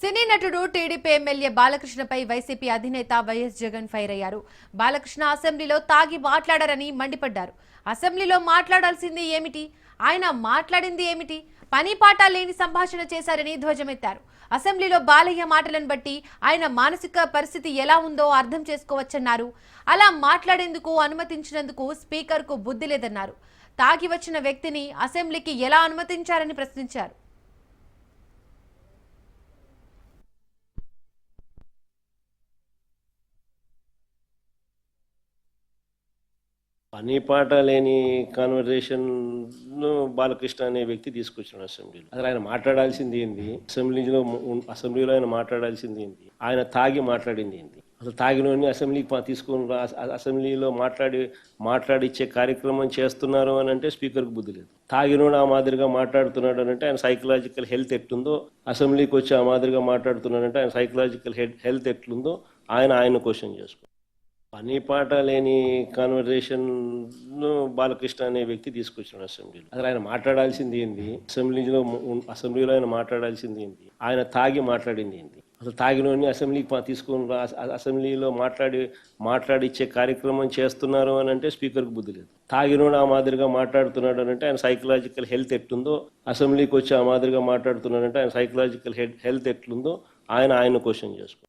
సినీ నటుడు టీడీపీ ఎమ్మెల్యే బాలకృష్ణపై వైసీపీ అధినేత వైఎస్ జగన్ ఫైర్ అయ్యారు. బాలకృష్ణ అసెంబ్లీలో తాగి మాట్లాడారని మండిపడ్డారు. అసెంబ్లీలో మాట్లాడాల్సింది ఏమిటి? ఆయన మాట్లాడింది ఏమిటి? పని పాట లేని సంభాషణ చేశారని ధ్వజమెత్తారు. అసెంబ్లీలో బాలయ్య మాటలను బట్టి ఆయన మానసిక పరిస్థితి ఎలా ఉందో అర్థం చేసుకోవచ్చన్నారు. అలా మాట్లాడేందుకు అనుమతించినందుకు స్పీకర్కు బుద్ధి లేదన్నారు. తాగి వచ్చిన వ్యక్తిని అసెంబ్లీకి ఎలా అనుమతించారని ప్రశ్నించారు. పని పాట లేని కాన్వర్జేషన్ బాలకృష్ణ అనే వ్యక్తి తీసుకొచ్చాడు అసెంబ్లీలో. అసలు ఆయన మాట్లాడాల్సింది ఏంది? అసెంబ్లీలో అసెంబ్లీలో ఆయన మాట్లాడాల్సింది ఏంది? ఆయన తాగి మాట్లాడింది ఏంది? అసలు తాగినోని అసెంబ్లీకి తీసుకొని అసెంబ్లీలో మాట్లాడి మాట్లాడిచ్చే కార్యక్రమం చేస్తున్నారు అని అంటే స్పీకర్కి బుద్ధి లేదు. తాగినోడు ఆ మాదిరిగా మాట్లాడుతున్నాడు అని అంటే ఆయన సైకలాజికల్ హెల్త్ ఎట్లుందో అసెంబ్లీకి వచ్చి ఆ మాదిరిగా మాట్లాడుతున్నాడంటే ఆయన సైకలాజికల్ హెల్త్ ఎట్లుందో ఆయన ఆయన క్వశ్చన్ చేసుకో పని పాట లేని కాన్వర్జేషన్ బాలకృష్ణ అనే వ్యక్తి తీసుకొచ్చాడు అసెంబ్లీలో. అసలు ఆయన మాట్లాడాల్సింది ఏంది? అసెంబ్లీలో అసెంబ్లీలో ఆయన మాట్లాడాల్సింది ఏంది? ఆయన తాగి మాట్లాడింది ఏంది? అసలు తాగినోని అసెంబ్లీకి తీసుకుని తీసుకొని అసెంబ్లీలో మాట్లాడి మాట్లాడిచ్చే కార్యక్రమం చేస్తున్నారు అని అంటే స్పీకర్కి బుద్ధి లేదు. తాగినోడు ఆ మాదిరిగా మాట్లాడుతున్నాడు అని అంటే ఆయన సైకలాజికల్ హెల్త్ ఎట్లుందో అసెంబ్లీకి వచ్చి ఆ మాదిరిగా మాట్లాడుతున్నాడంటే ఆయన సైకలాజికల్ హెల్త్ ఎట్లుందో ఆయన ఆయన క్వశ్చన్ చేసుకో